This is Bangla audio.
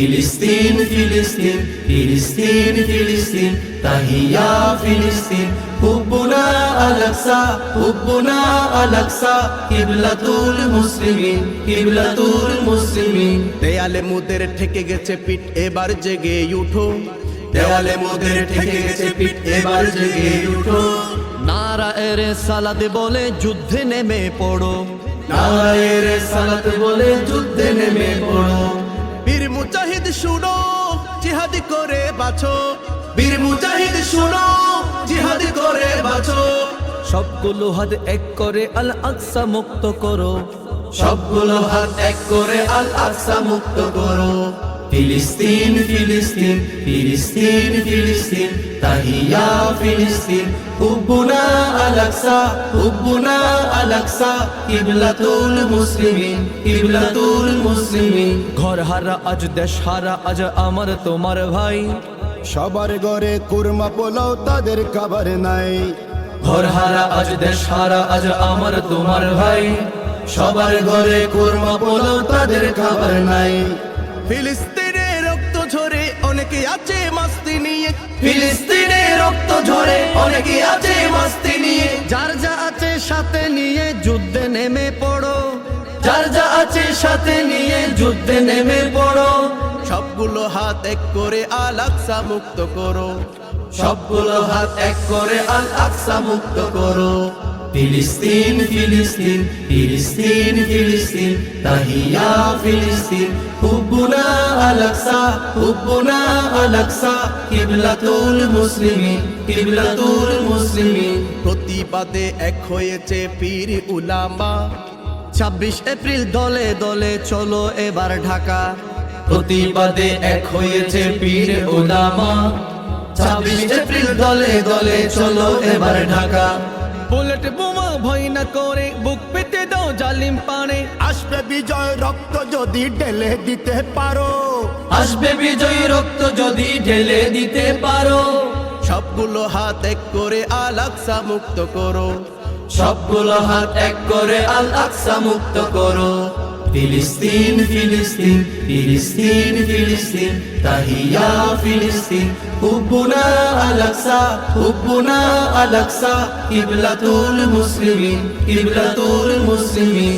ফিলিস্তিন ফিলিস্তিন ফিলিস্তিন ফিলিস্তিন তাহিয়া ফিলিস্তিন। হুব্বুনা আলাকসা হুব্বুনা আলাকসা কিবলাতুল মুসলিমিন কিবলাতুল মুসলিমিন। দেয়ালে মুদের ঠেকে গেছে পিঠ এবার জেগে উঠো। দেওয়ালে মোদের ঠেকে গেছে পিঠ এবার জেগে উঠো। নারা এর সালাদ বলে যুদ্ধে নেমে পড়ো। নারায়ের সালাত বলে যুদ্ধে নেমে পড়ো। শুনো জিহাদ করে বাছো বীর মুজাহিদ শুনো জিহাদ করে বাঁচো। সবগুলো হাত এক করে আল আকসা মুক্ত করো। সবগুলো হাত এক করে আল আকসা মুক্ত করো। ফিলিস্তিন ফিলিস্তিন ফিলিস্তিন ফিলিস্তিন তাহিয়া ফিলিস্তিন। হুব্বুনা আলাকসা হুব্বুনা আলাকসা কিবলাতুল মুসলিমিন কিবলাতুল মুসলিমিন। ঘর হারা আজ দেশ হারা আজ আমার তোমার ভাই। সবার ঘরে কুরমা পোলাও তাদের খাবার নাই। ঘর হারা আজ দেশ হারা আজ আমার তোমার ভাই। সবার ঘরে কোরমা বলো তাদের খাবার নাই। ফিলিস্তিনে রক্ত ঝরে অনেকে আছে মাস্তি নিয়ে। ফিলিস্তিনে রক্ত ঝরে অনেকে আছে মাস্তি নিয়ে। যার যা আছে সাথে নিয়ে যুদ্ধে নেমে পড়ো। যার যা আছে সাথে নিয়ে যুদ্ধে নেমে পড়ো। সবগুলো হাত এক করে আলাকসা মুক্ত করো। সবগুলো হাত এক করে আল আকসা মুক্ত করো। ফিলিস্তিন ফিলিস্তিন ফিলিস্তিন ফিলিস্তিন তাহিয়া ফিলিস্তিন। হুব্বুনা আলাকসা হুব্বুনা আলাকসা কিবলাতুল মুসলিমিন কিবলাতুল মুসলিমিন। প্রতিবাদে এক হয়েছে পীর উলামা। ছাব্বিশ এপ্রিল দলে দলে চলো এবার ঢাকা। প্রতিবাদে এক হয়েছে পীর ওলামা ছাব্বিশ এপ্রিল দলে দলে চলো এবার ঢাকা। বুলেট বোমা ভয় না করে বুক পেতে দাও জালিম পানে। আসবে বিজয় রক্ত যদি ঢেলে দিতে পারো। আসবে বিজয় রক্ত যদি ঢেলে দিতে পারো। সবগুলো হাত এক করে আলাকসা মুক্ত করো। সবগুলো হাত এক করে আল আকসা মুক্ত করো। ফিলিস্তিন ফিলিস্তিন ফিলিস্তিন ফিলিস্তিন তাহিয়া ফিলিস্তিন। হুব্বুনা আলাকসা হুব্বুনা আলাকসা কিবলাতুল মুসলিমিন কিবলাতুল মুসলিমিন।